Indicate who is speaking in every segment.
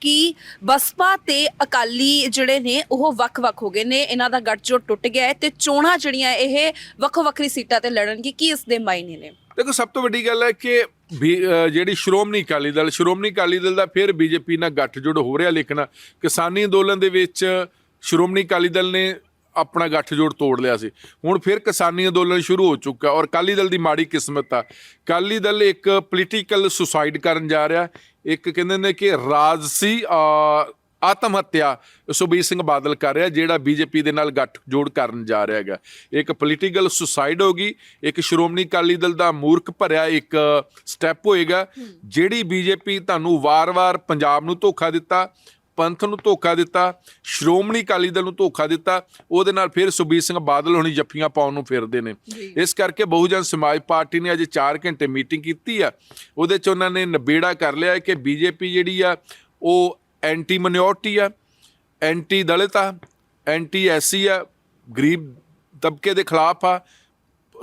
Speaker 1: ਕਿ ਬਸਪਾ ਤੇ ਅਕਾਲੀ ਜਿਹੜੇ ਨੇ, ਉਹ ਵੱਖ-ਵੱਖ ਹੋ ਗਏ ਨੇ। ਇਹਨਾਂ ਦਾ ਗੱਠਜੋੜ ਟੁੱਟ ਗਿਆ ਹੈ ਤੇ ਚੋਣਾਂ ਜਿਹੜੀਆਂ ਇਹ ਵੱਖੋ-ਵੱਖਰੀ ਸੀਟਾਂ ਤੇ ਲੜਨਗੇ। ਕੀ ਇਸ ਦੇ ਮਾਇਨੇ ਨੇ?
Speaker 2: ਦੇਖੋ, ਸਭ ਤੋਂ ਵੱਡੀ ਗੱਲ ਹੈ ਕਿ ਜਿਹੜੀ ਸ਼੍ਰੋਮਣੀ ਅਕਾਲੀ ਦਲ, ਸ਼੍ਰੋਮਣੀ ਅਕਾਲੀ ਦਲ ਦਾ ਫਿਰ ਬੀਜੇਪੀ ਨਾਲ ਗੱਠਜੋੜ ਹੋ ਰਿਹਾ। ਲੇਕਿਨ ਕਿਸਾਨੀ ਅੰਦੋਲਨ ਦੇ ਵਿੱਚ ਸ਼੍ਰੋਮਣੀ ਅਕਾਲੀ ਦਲ ਨੇ ਆਪਣਾ ਗੱਠਜੋੜ ਤੋੜ ਲਿਆ ਸੀ। ਹੁਣ ਫਿਰ ਕਿਸਾਨੀ ਅੰਦੋਲਨ ਸ਼ੁਰੂ ਹੋ ਚੁੱਕਾ ਔਰ ਅਕਾਲੀ ਦਲ ਦੀ ਮਾੜੀ ਕਿਸਮਤ ਆ। ਅਕਾਲੀ ਦਲ ਇੱਕ ਪੋਲੀਟੀਕਲ ਸੁਸਾਈਡ ਕਰਨ ਜਾ ਰਿਹਾ। ਇੱਕ ਕਹਿੰਦੇ ਨੇ ਕਿ ਰਾਜਸੀ ਆਤਮ ਹੱਤਿਆ ਸੁਖਬੀਰ ਸਿੰਘ ਬਾਦਲ ਕਰ ਰਿਹਾ ਜਿਹੜਾ ਬੀਜੇਪੀ ਦੇ ਨਾਲ ਗੱਠ ਜੋੜ ਕਰਨ ਜਾ ਰਿਹਾ ਹੈਗਾ। ਇੱਕ ਪੋਲੀਟੀਕਲ ਸੁਸਾਈਡ ਹੋਗੀ ਇੱਕ ਸ਼੍ਰੋਮਣੀ ਅਕਾਲੀ ਦਲ ਦਾ ਮੂਰਖ ਭਰਿਆ ਇੱਕ ਸਟੈਪ ਹੋਏਗਾ। ਜਿਹੜੀ ਬੀਜੇਪੀ ਤੁਹਾਨੂੰ ਵਾਰ-ਵਾਰ ਪੰਜਾਬ ਨੂੰ ਧੋਖਾ ਦਿੱਤਾ ਪੰਥ ਨੂੰ ਧੋਖਾ ਦਿੱਤਾ ਸ਼੍ਰੋਮਣੀ ਅਕਾਲੀ ਦਲ ਨੂੰ ਧੋਖਾ ਦਿੱਤਾ ਉਹਦੇ ਨਾਲ ਫਿਰ ਸੁਖਬੀਰ ਸਿੰਘ ਬਾਦਲ ਹੁਣੀ ਜੱਫੀਆਂ ਪਾਉਣ ਨੂੰ ਫਿਰਦੇ ਨੇ। ਇਸ ਕਰਕੇ ਬਹੁਜਨ ਸਮਾਜ ਪਾਰਟੀ ਨੇ ਅੱਜ 4 ਘੰਟੇ ਮੀਟਿੰਗ ਕੀਤੀ ਆ। ਉਹਦੇ ਚ ਉਹਨਾਂ ਨੇ ਨਿਬੇੜਾ ਕਰ ਲਿਆ ਕਿ ਬੀਜੇਪੀ ਜਿਹੜੀ ਆ ਉਹ ਐਂਟੀ ਮਿਨੋਰਟੀ ਆ ਐਂਟੀ ਦਲਿਤ ਆ ਐਂਟੀ ਐਸਸੀ ਆ ਗਰੀਬ ਤਬਕੇ ਦੇ ਖਿਲਾਫ ਆ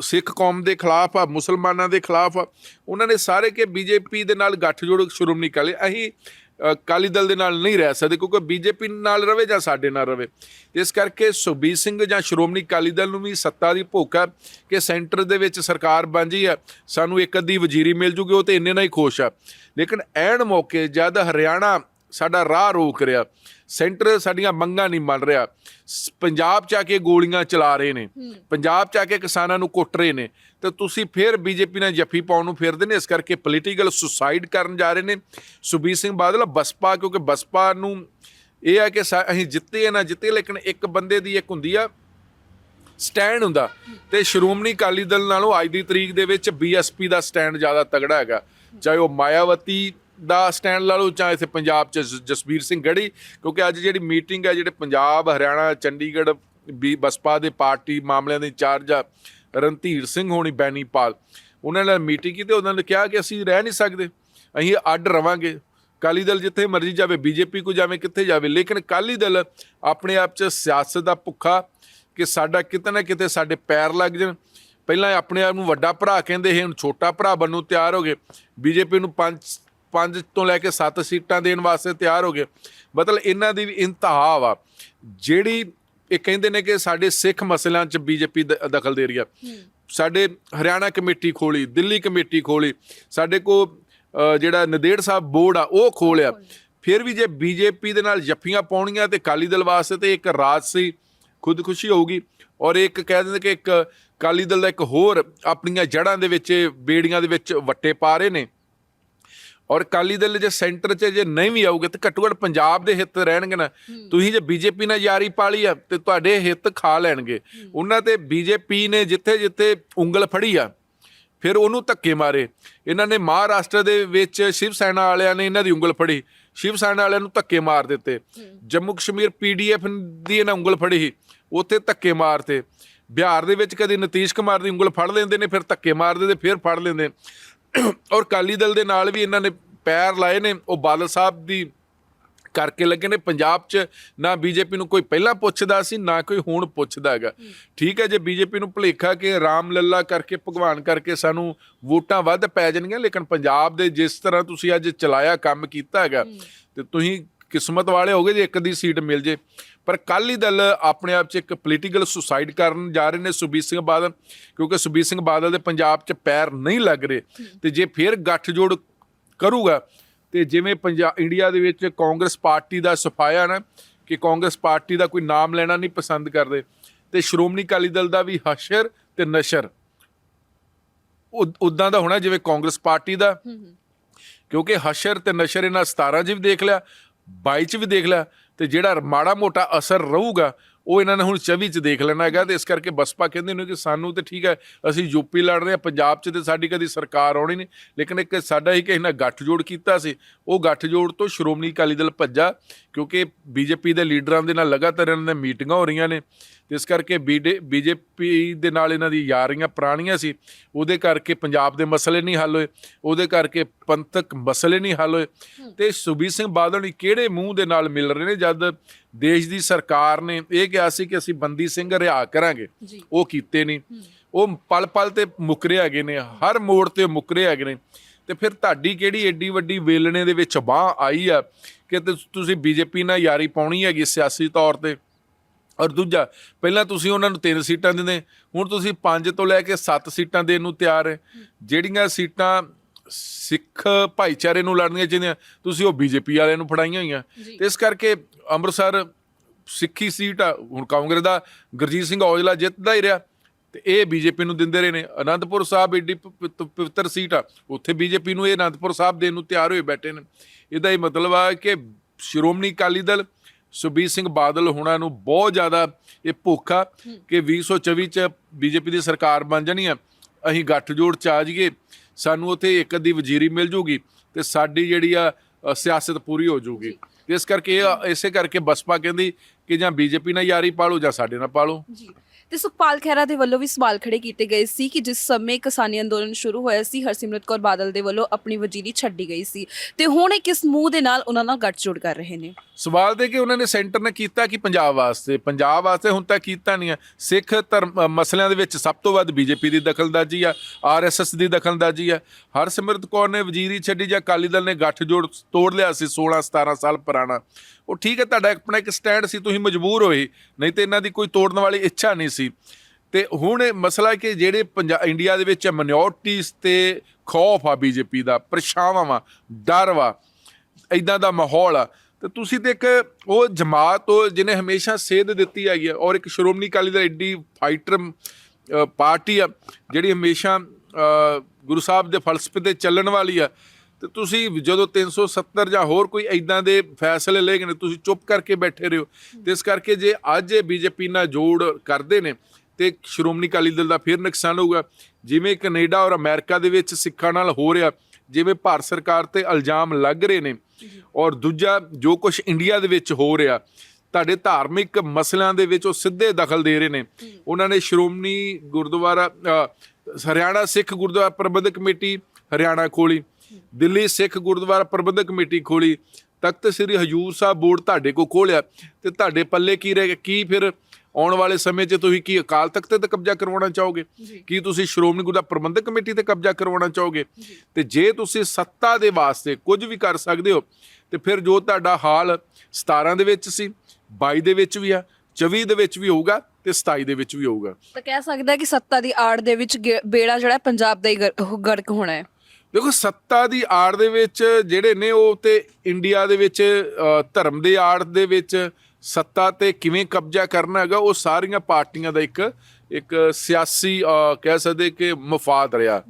Speaker 2: ਸਿੱਖ ਕੌਮ ਦੇ ਖਿਲਾਫ ਆ ਮੁਸਲਮਾਨਾਂ ਦੇ ਖਿਲਾਫ ਆ। ਉਹਨਾਂ ਨੇ ਸਾਰੇ ਕਿ ਬੀਜੇਪੀ ਦੇ ਨਾਲ ਗੱਠਜੋੜ ਸ਼੍ਰੋਮਣੀ ਅਕਾਲੀ ਅਸੀਂ ਅ, ਅਕਾਲੀ ਦਲ ਦੇ ਨਾਲ ਨਹੀਂ ਰਹਿ ਸਕਦੇ ਕਿਉਂਕਿ ਬੀਜੇਪੀ ਨਾਲ ਰਵੇ ਜਾਂ ਸਾਡੇ ਨਾਲ ਰਵੇ। ਇਸ ਕਰਕੇ ਸੁਖਬੀਰ ਸਿੰਘ ਜਾਂ ਸ਼੍ਰੋਮਣੀ ਅਕਾਲੀ ਦਲ ਨੂੰ ਵੀ ਸੱਤਾ ਦੀ ਭੁੱਖ ਹੈ ਕਿ ਸੈਂਟਰ ਦੇ ਵਿੱਚ ਸਰਕਾਰ ਬਣ ਜੀ ਹੈ। ਸਾਨੂੰ ਇੱਕ ਅੱਧੀ ਵਜ਼ੀਰੀ ਮਿਲ ਜੂਗੀ ਉਹ ਤੇ ਇੰਨੇ ਨਾਲ ਹੀ ਖੁਸ਼ ਆ। ਲੇਕਿਨ ਐਨ ਮੌਕੇ ਜਦ ਹਰਿਆਣਾ ਸਾਡਾ ਰਾਹ ਰੋਕ ਰਿਹਾ ਸੈਂਟਰ ਸਾਡੀਆਂ ਮੰਗਾਂ ਨਹੀਂ ਮੰਨ ਰਿਹਾ। ਪੰਜਾਬ ਚ ਆ ਕੇ ਗੋਲੀਆਂ ਚਲਾ ਰਹੇ ਨੇ। ਪੰਜਾਬ ਚ ਆ ਕੇ ਕਿਸਾਨਾਂ ਨੂੰ ਕੁੱਟ ਰਹੇ ਨੇ। ਤੇ ਤੁਸੀਂ ਫਿਰ ਬੀਜੇਪੀ ਨਾਲ ਜੱਫੀ ਪਾਉਣ ਨੂੰ ਫਿਰਦੇ ਨੇ। ਇਸ ਕਰਕੇ ਪੋਲੀਟੀਕਲ ਸੁਸਾਈਡ ਕਰਨ ਜਾ ਰਹੇ ਨੇ। ਸੁਬੀਰ ਸਿੰਘ ਬਾਦਲ ਬਸਪਾ ਕਿਉਂਕਿ ਬਸਪਾ ਨੂੰ ਇਹ ਆ ਕਿ ਅਸੀਂ ਜਿੱਤੇ ਨਾ ਜਿੱਤੇ ਲੇਕਿਨ ਇੱਕ ਬੰਦੇ ਦੀ ਇੱਕ ਹੁੰਦੀ ਆ ਸਟੈਂਡ ਹੁੰਦਾ। ਤੇ ਸ਼੍ਰੋਮਣੀ ਅਕਾਲੀ ਦਲ ਨਾਲੋਂ ਅੱਜ ਦੀ ਤਰੀਕ ਦੇ ਵਿੱਚ ਬੀਐਸਪੀ ਦਾ ਸਟੈਂਡ ਜ਼ਿਆਦਾ ਤਗੜਾ ਹੈਗਾ। ਚਾਹੇ ਉਹ ਮਾਇਆਵਤੀ ਦਾ ਸਟੈਂਡ ਲਾ ਲਓ, ਜਾਂ ਇੱਥੇ ਪੰਜਾਬ ਚ ਜਸਬੀਰ ਸਿੰਘ ਗੜੀ ਕਿਉਂਕਿ ਅੱਜ ਜਿਹੜੀ ਮੀਟਿੰਗ ਹੈ, ਜਿਹੜੇ ਪੰਜਾਬ, ਹਰਿਆਣਾ, ਚੰਡੀਗੜ੍ਹ ਵੀ ਬਸਪਾ ਦੇ ਪਾਰਟੀ ਮਾਮਲਿਆਂ ਦੇ ਇੰਚਾਰਜ ਆ, ਰਣਧੀਰ ਸਿੰਘ ਹੋਣੀ ਬੈਨੀਪਾਲ ਉਹਨਾਂ ਨਾਲ ਮੀਟਿੰਗ ਕੀਤੀ, ਉਹਨਾਂ ਨੇ ਕਿਹਾ ਕਿ ਅਸੀਂ ਰਹਿ ਨਹੀਂ ਸਕਦੇ, ਅਸੀਂ ਅੱਡ ਰਵਾਂਗੇ। ਅਕਾਲੀ ਦਲ ਜਿੱਥੇ ਮਰਜ਼ੀ ਜਾਵੇ, ਬੀਜੇਪੀ ਕੋ ਜਾਵੇ, ਕਿੱਥੇ ਜਾਵੇ, ਲੇਕਿਨ ਅਕਾਲੀ ਦਲ ਆਪਣੇ ਆਪ 'ਚ ਸਿਆਸਤ ਦਾ ਭੁੱਖਾ ਕਿ ਸਾਡਾ ਕਿਤੇ ਨਾ ਕਿਤੇ ਸਾਡੇ ਪੈਰ ਲੱਗ ਜਾਣ। ਪਹਿਲਾਂ ਆਪਣੇ ਆਪ ਨੂੰ ਵੱਡਾ ਭਰਾ ਕਹਿੰਦੇ ਸੀ, ਹੁਣ ਛੋਟਾ ਭਰਾ ਬਣਨ ਨੂੰ ਤਿਆਰ ਹੋ ਗਏ। ਬੀਜੇਪੀ ਨੂੰ ਪੰਜ ਪੰਜ ਤੋਂ ਲੈ ਕੇ 7 ਸੀਟਾਂ ਦੇਣ ਵਾਸਤੇ ਤਿਆਰ ਹੋ ਗਏ। ਮਤਲਬ ਇਹਨਾਂ ਦੀ ਵੀ ਇੰਤਹਾ ਵਾ। ਜਿਹੜੀ ਇਹ ਕਹਿੰਦੇ ਨੇ ਕਿ ਸਾਡੇ ਸਿੱਖ ਮਸਲਿਆਂ 'ਚ ਬੀਜੇਪੀ ਦਖਲ ਦੇ ਰਹੀ ਆ। ਸਾਡੇ ਹਰਿਆਣਾ ਕਮੇਟੀ ਖੋਲੀ ਦਿੱਲੀ ਕਮੇਟੀ ਖੋਲੀ ਸਾਡੇ ਕੋ ਜਿਹੜਾ ਨਦੇੜ ਸਾਹਿਬ ਬੋਰਡ ਆ ਉਹ ਖੋਲਿਆ। ਫਿਰ ਵੀ ਜੇ ਬੀਜੇਪੀ ਦੇ ਨਾਲ ਜੱਫੀਆਂ ਪਾਉਣੀਆਂ ਤੇ ਅਕਾਲੀ ਦਲ ਵਾਸਤੇ ਤੇ ਇੱਕ ਰਾਜਸੀ ਖੁਦਕੁਸ਼ੀ ਹੋਊਗੀ। ਔਰ ਇੱਕ ਕਹਿ ਦਿੰਦੇ ਕਿ ਇੱਕ ਅਕਾਲੀ ਦਲ ਦਾ ਇੱਕ ਹੋਰ ਆਪਣੀਆਂ ਜੜ੍ਹਾਂ ਦੇ ਵਿੱਚ ਬੇੜੀਆਂ ਦੇ ਵਿੱਚ ਵੱਟੇ ਪਾ ਰਹੇ ਨੇ। ਔਰ ਅਕਾਲੀ ਦਲ ਜੇ ਸੈਂਟਰ 'ਚ ਜੇ ਨਹੀਂ ਵੀ ਆਊਗੇ ਤੇ ਘੱਟੋ ਘੱਟ ਪੰਜਾਬ ਦੇ ਹਿੱਤ ਰਹਿਣਗੇ ਨਾ। ਤੁਸੀਂ ਜੇ ਬੀਜੇਪੀ ਨਾਲ ਯਾਰੀ ਪਾਲੀ ਆ ਤੇ ਤੁਹਾਡੇ ਹਿੱਤ ਖਾ ਲੈਣਗੇ। ਉਹਨਾਂ ਤੇ ਬੀਜੇਪੀ ਨੇ ਜਿੱਥੇ ਜਿੱਥੇ ਉਂਗਲ ਫੜੀ ਆ ਫਿਰ ਉਹਨੂੰ ਧੱਕੇ ਮਾਰੇ। ਇਹਨਾਂ ਨੇ ਮਹਾਰਾਸ਼ਟਰ ਦੇ ਵਿੱਚ ਸ਼ਿਵ ਸੈਨਾ ਵਾਲਿਆਂ ਨੇ ਇਹਨਾਂ ਦੀ ਉਂਗਲ ਫੜੀ। ਸ਼ਿਵ ਸੈਨਾ ਵਾਲਿਆਂ ਨੂੰ ਧੱਕੇ ਮਾਰ ਦਿੱਤੇ। ਜੰਮੂ ਕਸ਼ਮੀਰ ਪੀਡੀਐਫ ਦੀ ਇਹਨਾਂ ਉਂਗਲ ਫੜੀ ਉੱਥੇ ਧੱਕੇ ਮਾਰਤੇ। ਬਿਹਾਰ ਦੇ ਵਿੱਚ ਕਦੀ ਨਤੀਸ਼ ਕੁਮਾਰ ਦੀ ਉਂਗਲ ਫੜ ਲੈਂਦੇ ਨੇ ਫਿਰ ਧੱਕੇ ਮਾਰ ਦਿੰਦੇ ਫਿਰ ਫੜ ਲੈਂਦੇ। ਔਰ ਅਕਾਲੀ ਦਲ ਦੇ ਨਾਲ ਵੀ ਇਹਨਾਂ ਨੇ ਪੈਰ ਲਾਏ ਨੇ। ਉਹ ਬਾਦਲ ਸਾਹਿਬ ਦੀ ਕਰਕੇ ਲੱਗੇ ਨੇ। ਪੰਜਾਬ 'ਚ ਨਾ ਬੀਜੇਪੀ ਨੂੰ ਕੋਈ ਪਹਿਲਾਂ ਪੁੱਛਦਾ ਸੀ ਨਾ ਕੋਈ ਹੁਣ ਪੁੱਛਦਾ ਹੈਗਾ। ਠੀਕ ਹੈ ਜੇ ਬੀਜੇਪੀ ਨੂੰ ਭੁਲੇਖਾ ਕਿ ਰਾਮ ਲੱਲਾ ਕਰਕੇ ਭਗਵਾਨ ਕਰਕੇ ਸਾਨੂੰ ਵੋਟਾਂ ਵੱਧ ਪੈ ਜਾਣਗੀਆਂ ਲੇਕਿਨ ਪੰਜਾਬ ਦੇ ਜਿਸ ਤਰ੍ਹਾਂ ਤੁਸੀਂ ਅੱਜ ਚਲਾਇਆ ਕੰਮ ਕੀਤਾ ਹੈਗਾ ਤੇ ਤੁਸੀਂ ਕਿਸਮਤ ਵਾਲੇ ਹੋਗੇ ਜੇ ਇੱਕ ਦੀ ਸੀਟ ਮਿਲ ਜੇ। ਪਰ ਅਕਾਲੀ ਦਲ ਆਪਣੇ ਆਪ 'ਚ ਇੱਕ ਪੋਲੀਟੀਕਲ ਸੁਸਾਈਡ ਕਰਨ ਜਾ ਰਹੇ ਨੇ ਸੁਬੀਰ ਸਿੰਘ ਬਾਦਲ ਕਿਉਂਕਿ ਸੁਬੀਰ ਸਿੰਘ ਬਾਦਲ ਦੇ ਪੰਜਾਬ 'ਚ ਪੈਰ ਨਹੀਂ ਲੱਗ ਰਹੇ। ਤੇ ਜੇ ਫਿਰ ਗੱਠਜੋੜ ਕਰੂਗਾ ਤੇ ਜਿਵੇਂ ਪੰਜਾਬ ਇੰਡੀਆ ਦੇ ਵਿੱਚ ਕਾਂਗਰਸ ਪਾਰਟੀ ਦਾ ਸਫਾਇਆ ਨਾ ਕਿ ਕਾਂਗਰਸ ਪਾਰਟੀ ਦਾ ਕੋਈ ਨਾਮ ਲੈਣਾ ਨਹੀਂ ਪਸੰਦ ਕਰਦੇ ਤੇ ਸ਼੍ਰੋਮਣੀ ਅਕਾਲੀ ਦਲ ਦਾ ਵੀ ਹਸ਼ਰ ਤੇ ਨਸ਼ਰ। ਉਦਾਂ ਦਾ ਹੋਣਾ ਜਿਵੇਂ ਕਾਂਗਰਸ ਪਾਰਟੀ ਦਾ। ਕਿਉਂਕਿ ਹਸ਼ਰ ਤੇ ਨਸ਼ਰ ਇਹਨਾਂ 17 ਚ ਵੀ ਦੇਖ ਲਿਆ 22 ਚ ਵੀ ਦੇਖ ਲਿਆ ਤੇ ਜਿਹੜਾ ਮਾੜਾ ਮੋਟਾ ਅਸਰ ਰਹੂਗਾ ਉਹ ਇਹਨਾਂ ਨੇ ਹੁਣ 24 ਚ ਦੇਖ ਲੈਣਾ ਹੈਗਾ ਤੇ ਇਸ ਕਰਕੇ ਬਸਪਾ ਕਹਿੰਦੇ ਨੇ ਕਿ ਸਾਨੂੰ ਤੇ ਠੀਕ ਹੈ ਅਸੀਂ ਯੂਪੀ ਲੜ ਰਹੇ ਹਾਂ ਪੰਜਾਬ ਚ ਤੇ ਸਾਡੀ ਕਦੀ ਸਰਕਾਰ ਆਉਣੀ ਨਹੀਂ। ਲੇਕਿਨ ਇੱਕ ਸਾਡਾ ਹੀ ਕਿਸੇ ਨਾਲ ਗੱਠਜੋੜ ਕੀਤਾ ਸੀ ਉਹ ਗੱਠਜੋੜ ਤੋਂ ਸ਼੍ਰੋਮਣੀ ਅਕਾਲੀ ਦਲ ਭੱਜਾ ਕਿਉਂਕਿ ਬੀਜੇਪੀ ਦੇ ਲੀਡਰਾਂ ਦੇ ਨਾਲ ਲਗਾਤਾਰ ਇਹਨਾਂ ਦੀਆਂ ਮੀਟਿੰਗਾਂ ਹੋ ਰਹੀਆਂ ਨੇ। ਤੇ ਇਸ ਕਰਕੇ ਬੀਜੇਪੀ ਦੇ ਨਾਲ ਇਹਨਾਂ ਦੀ ਯਾਰੀਆਂ ਪੁਰਾਣੀਆਂ ਸੀ ਉਹਦੇ ਕਰਕੇ ਪੰਜਾਬ ਦੇ ਮਸਲੇ ਨਹੀਂ ਹੱਲ ਹੋਏ ਉਹਦੇ ਕਰਕੇ ਪੰਥਕ ਮਸਲੇ ਨਹੀਂ ਹੱਲ ਹੋਏ। ਤੇ ਸੁਬੀਰ ਸਿੰਘ ਬਾਦਲ ਨੇ ਕਿਹੜੇ ਮੂੰਹ ਦੇ ਨਾਲ ਮਿਲ ਰਹੇ ਨੇ ਜਦ ਦੇਸ਼ ਦੀ ਸਰਕਾਰ ਨੇ ਇਹ ਕਿਹਾ ਸੀ ਕਿ ਅਸੀਂ ਬੰਦੀ ਸਿੰਘ ਰਿਹਾ ਕਰਾਂਗੇ। ਉਹ ਕੀਤੇ ਨਹੀਂ। ਉਹ ਪਲ ਪਲ ਤੇ ਮੁਕਰੇ ਹੈਗੇ ਨੇ। ਹਰ ਮੋੜ ਤੇ ਮੁਕਰੇ ਹੈਗੇ ਨੇ। ਤੇ ਫਿਰ ਤੁਹਾਡੀ ਕਿਹੜੀ ਏਡੀ ਵੱਡੀ ਵੇਲਣੇ ਦੇ ਵਿੱਚ ਬਾਹ ਆਈ ਆ ਕਿ ਤੁਸੀਂ ਬੀਜੇਪੀ ਨਾਲ ਯਾਰੀ ਪਾਉਣੀ ਹੈਗੀ ਸਿਆਸੀ ਤੌਰ ਤੇ? ਔਰ ਦੂਜਾ ਪਹਿਲਾਂ ਤੁਸੀਂ ਉਹਨਾਂ ਨੂੰ ਤਿੰਨ ਸੀਟਾਂ ਦਿੰਦੇ ਹੁਣ ਤੁਸੀਂ ਪੰਜ ਤੋਂ ਲੈ ਕੇ ਸੱਤ ਸੀਟਾਂ ਦੇਣ ਨੂੰ ਤਿਆਰ ਹੈ। ਜਿਹੜੀਆਂ ਸੀਟਾਂ ਸਿੱਖ ਭਾਈਚਾਰੇ ਨੂੰ ਲੜਨੀਆਂ ਚਾਹੀਦੀਆਂ। ਤੁਸੀਂ ਉਹ ਬੀਜੇਪੀ ਵਾਲਿਆਂ ਨੂੰ ਫੜਾਈਆਂ ਹੋਈਆਂ।
Speaker 1: ਜੀ।
Speaker 2: ਤੇ ਇਸ ਕਰਕੇ ਅੰਮ੍ਰਿਤਸਰ ਸਿੱਖੀ ਸੀਟ ਆ। ਹੁਣ ਕਾਂਗਰਸ ਦਾ ਗੁਰਜੀਤ ਸਿੰਘ ਔਜਲਾ ਜਿੱਤਦਾ ਹੀ ਰਿਹਾ। ਤੇ ਇਹ ਬੀਜੇਪੀ ਨੂੰ ਦਿੰਦੇ ਰਹੇ ਨੇ। ਅਨੰਦਪੁਰ ਸਾਹਿਬ ਏਡੀ ਪ- ਪਵਿੱਤਰ ਸੀਟ ਆ। ਉੱਥੇ ਬੀਜੇਪੀ ਨੂੰ ਇਹ ਅਨੰਦਪੁਰ ਸਾਹਿਬ ਦੇਣ ਨੂੰ ਤਿਆਰ ਹੋਏ ਬੈਠੇ ਨੇ। ਇਹਦਾ ਇਹ ਮਤਲਬ ਆ ਕਿ ਸ਼੍ਰੋਮਣੀ ਅਕਾਲੀ ਦਲ ਸੁਬੀਰ ਸਿੰਘ ਬਾਦਲ ਹੋਣਾ ਨੂੰ ਬਹੁਤ ਜ਼ਿਆਦਾ ਇਹ ਭੁੱਖ ਆ ਕਿ 2024 ਚ ਬੀਜੇਪੀ ਦੀ ਸਰਕਾਰ ਬਣ ਜਾਣੀ ਆ। ਅਸੀਂ ਗੱਠਜੋੜ ਚ ਆ ਜਾਈਏ। ਸਾਨੂੰ ਉੱਥੇ ਇੱਕ ਅੱਧੀ ਵਜ਼ੀਰੀ ਮਿਲ ਜੂਗੀ ਤੇ ਸਾਡੀ ਜਿਹੜੀ ਆ ਅ, ਸਿਆਸਤ ਪੂਰੀ ਹੋ ਜੂਗੀ। ਇਸ ਕਰਕੇ ਇਹ ਇਸੇ ਕਰਕੇ ਬਸਪਾ ਕਹਿੰਦੀ ਕਿ ਜਾਂ ਬੀਜੇਪੀ ਨਾਲ ਯਾਰੀ ਪਾਲੋ ਜਾਂ ਸਾਡੇ ਨਾਲ ਪਾਲੋ।
Speaker 1: ਜੀ। ਤੇ ਸੁਖਪਾਲ ਖਹਿਰਾ ਦੇ ਵੱਲੋਂ ਵੀ ਸਵਾਲ ਖੜੇ ਕੀਤੇ ਗਏ ਸੀ ਕਿ ਜਿਸ ਸਮੇਂ ਕਿਸਾਨੀ ਅੰਦੋਲਨ ਸ਼ੁਰੂ ਹੋਇਆ ਸੀ ਹਰਸਿਮਰਤ ਕੌਰ ਬਾਦਲ ਦੇ ਵੱਲੋਂ ਆਪਣੀ ਵਜ਼ੀਰੀ ਛੱਡੀ ਗਈ ਸੀ। ਤੇ ਹੁਣ ਇਹ ਕਿਸ ਮੂੰਹ ਦੇ ਨਾਲ ਉਹਨਾਂ ਨਾਲ ਗੱਠਜੋੜ ਕਰ ਰਹੇ ਨੇ?
Speaker 2: ਸਵਾਲ ਦੇ ਕਿ ਉਹਨਾਂ ਨੇ ਸੈਂਟਰ ਨੇ ਕੀਤਾ ਕਿ ਪੰਜਾਬ ਵਾਸਤੇ? ਪੰਜਾਬ ਵਾਸਤੇ ਹੁਣ ਤੱਕ ਕੀਤਾ ਨਹੀਂ ਹੈ ਸਿੱਖ ਧਰਮ ਮਸਲਿਆਂ ਦੇ ਵਿੱਚ ਸਭ ਤੋਂ ਵੱਧ ਬੀਜੇਪੀ ਦੀ ਦਖਲਅੰਦਾਜ਼ੀ ਆ ਆਰਐਸਐਸ ਦੀ ਦਖਲਅੰਦਾਜ਼ੀ ਆ। ਹਰਸਿਮਰਤ ਕੌਰ ਨੇ ਵਜ਼ੀਰੀ ਛੱਡੀ ਜਾਂ ਅਕਾਲੀ ਦਲ ਨੇ ਗੱਠਜੋੜ ਤੋੜ ਲਿਆ ਸੀ 16 17 ਸਾਲ ਪੁਰਾਣਾ। ਉਹ ਠੀਕ ਹੈ ਤੁਹਾਡਾ ਆਪਣਾ ਇੱਕ ਸਟੈਂਡ ਸੀ ਤੁਸੀਂ ਮਜਬੂਰ ਹੋਏ ਨਹੀਂ ਤੇ ਇਹਨਾਂ ਦੀ ਕੋਈ ਤੋੜਨ ਵਾਲੀ ਇੱਛਾ ਨਹੀਂ ਸੀ। ਤੇ ਹੁਣ ਇਹ ਮਸਲਾ ਕਿ ਜਿਹੜੇ ਪੰਜਾ ਇੰਡੀਆ ਦੇ ਵਿੱਚ ਮਿਨੋਰਟੀਜ਼ ਤੇ ਖੌਫ ਆ ਬੀਜੇਪੀ ਦਾ ਪਰਛਾਵਾਂ ਵਾ ਡਰ ਵਾ ਇਦਾਂ ਦਾ ਮਾਹੌਲ ਆ। ਤੇ ਤੁਸੀਂ ਤੇ ਇੱਕ ਉਹ ਜਮਾਤ ਹੋ ਜਿਹਨੇ ਹਮੇਸ਼ਾ ਸੇਧ ਦਿੱਤੀ ਹੈਗੀ ਆ ਔਰ ਇੱਕ ਸ਼੍ਰੋਮਣੀ ਅਕਾਲੀ ਦਲ ਐਡੀ ਫਾਈਟਰ ਪਾਰਟੀ ਆ ਜਿਹੜੀ ਹਮੇਸ਼ਾ ਅ, ਗੁਰੂ ਸਾਹਿਬ ਦੇ ਫਲਸਫੇ ਤੇ ਚੱਲਣ ਵਾਲੀ ਆ ਤੇ ਤੁਸੀਂ ਜਦੋਂ 370 ਜਾਂ ਹੋਰ ਕੋਈ ਐਦਾਂ ਦੇ ਫੈਸਲੇ ਲਏ ਗਏ ਨੇ, ਤੁਸੀਂ ਚੁੱਪ ਕਰਕੇ ਬੈਠੇ ਰਹੋ। ਤੇ ਇਸ ਕਰਕੇ ਜੇ ਅੱਜ ਇਹ ਬੀਜੇਪੀ ਨਾਲ ਜੋੜ ਕਰਦੇ ਨੇ, ਤੇ ਸ਼੍ਰੋਮਣੀ ਅਕਾਲੀ ਦਲ ਦਾ ਫਿਰ ਨੁਕਸਾਨ ਹੋਊਗਾ। ਜਿਵੇਂ ਕੈਨੇਡਾ ਔਰ ਅਮਰੀਕਾ ਦੇ ਵਿੱਚ ਸਿੱਖਾਂ ਨਾਲ ਹੋ ਰਿਹਾ, ਜਿਵੇਂ ਭਾਰਤ ਸਰਕਾਰ ਤੇ ਇਲਜ਼ਾਮ ਲੱਗ ਰਹੇ ਨੇ, ਔਰ ਦੂਜਾ ਜੋ ਕੁਝ ਇੰਡੀਆ ਦੇ ਵਿੱਚ ਹੋ ਰਿਹਾ, ਤੁਹਾਡੇ ਧਾਰਮਿਕ ਮਸਲਿਆਂ ਦੇ ਵਿੱਚ ਉਹ ਸਿੱਧੇ ਦਖਲ ਦੇ ਰਹੇ ਨੇ। ਉਹਨਾਂ ਨੇ ਸ਼੍ਰੋਮਣੀ ਗੁਰਦੁਆਰਾ ਹਰਿਆਣਾ ਸਿੱਖ ਗੁਰਦੁਆਰਾ ਪ੍ਰਬੰਧਕ ਕਮੇਟੀ, ਹਰਿਆਣਾ ਖੋਲੀ। ਦਿੱਲੀ ਸਿੱਖ ਗੁਰਦੁਆਰਾ ਪ੍ਰਬੰਧਕ ਕਮੇਟੀ ਖੋਲੀ। ਤਖਤ ਸ੍ਰੀ ਹਜੂਰ ਸਾਹਿਬ ਬੋਰਡ ਤੁਹਾਡੇ ਕੋ ਖੋਲਿਆ। ਤੇ ਤੁਹਾਡੇ ਪੱਲੇ ਕੀ ਰਹਿ ਗਿਆ? ਕੀ ਫਿਰ ਆਉਣ ਵਾਲੇ ਸਮੇਂ 'ਚ ਤੁਸੀਂ ਕੀ ਅਕਾਲ ਤਖਤ ਤੇ ਕਬਜ਼ਾ ਕਰਵਾਉਣਾ ਚਾਹੋਗੇ? ਕੀ ਤੁਸੀਂ ਸ਼੍ਰੋਮਣੀ ਗੁਰਦੁਆਰਾ ਪ੍ਰਬੰਧਕ ਕਮੇਟੀ ਤੇ ਕਬਜ਼ਾ ਕਰਵਾਉਣਾ ਚਾਹੋਗੇ? ਤੇ ਜੇ ਤੁਸੀਂ ਸੱਤਾ ਦੇ ਵਾਸਤੇ ਕੁਝ ਵੀ ਕਰ ਸਕਦੇ ਹੋ ਤੇ ਫਿਰ ਜੋ ਤੁਹਾਡਾ ਹਾਲ 17 ਦੇ ਵਿੱਚ ਸੀ 22 ਦੇ ਵਿੱਚ ਵੀ ਆ 24 ਦੇ ਵਿੱਚ ਵੀ ਹੋਊਗਾ ਤੇ 27 ਦੇ ਵਿੱਚ ਵੀ ਹੋਊਗਾ।
Speaker 1: ਤਾਂ ਕਹਿ ਸਕਦਾ ਕਿ ਸੱਤਾ ਦੀ ਆੜ ਦੇ ਵਿੱਚ ਬੇੜਾ ਜਿਹੜਾ ਪੰਜਾਬ ਦਾ ਹੀ ਗਰਕ ਹੋਣਾ ਹੈ।
Speaker 2: ਦੇਖੋ, ਸੱਤਾ ਦੀ ਆੜ ਦੇ ਵਿੱਚ ਜਿਹੜੇ ਨੇ ਉਹ ਤੇ ਇੰਡੀਆ ਦੇ ਵਿੱਚ ਧਰਮ ਦੇ ਆੜ ਦੇ ਵਿੱਚ ਸੱਤਾ ਤੇ ਕਿਵੇਂ ਕਬਜ਼ਾ ਕਰਨਾ ਹੈਗਾ, ਉਹ ਸਾਰੀਆਂ ਪਾਰਟੀਆਂ ਦਾ ਇੱਕ ਇੱਕ ਸਿਆਸੀ ਕਹਿ ਸਕਦੇ ਕਿ ਮਫਾਦ ਰਿਹਾ।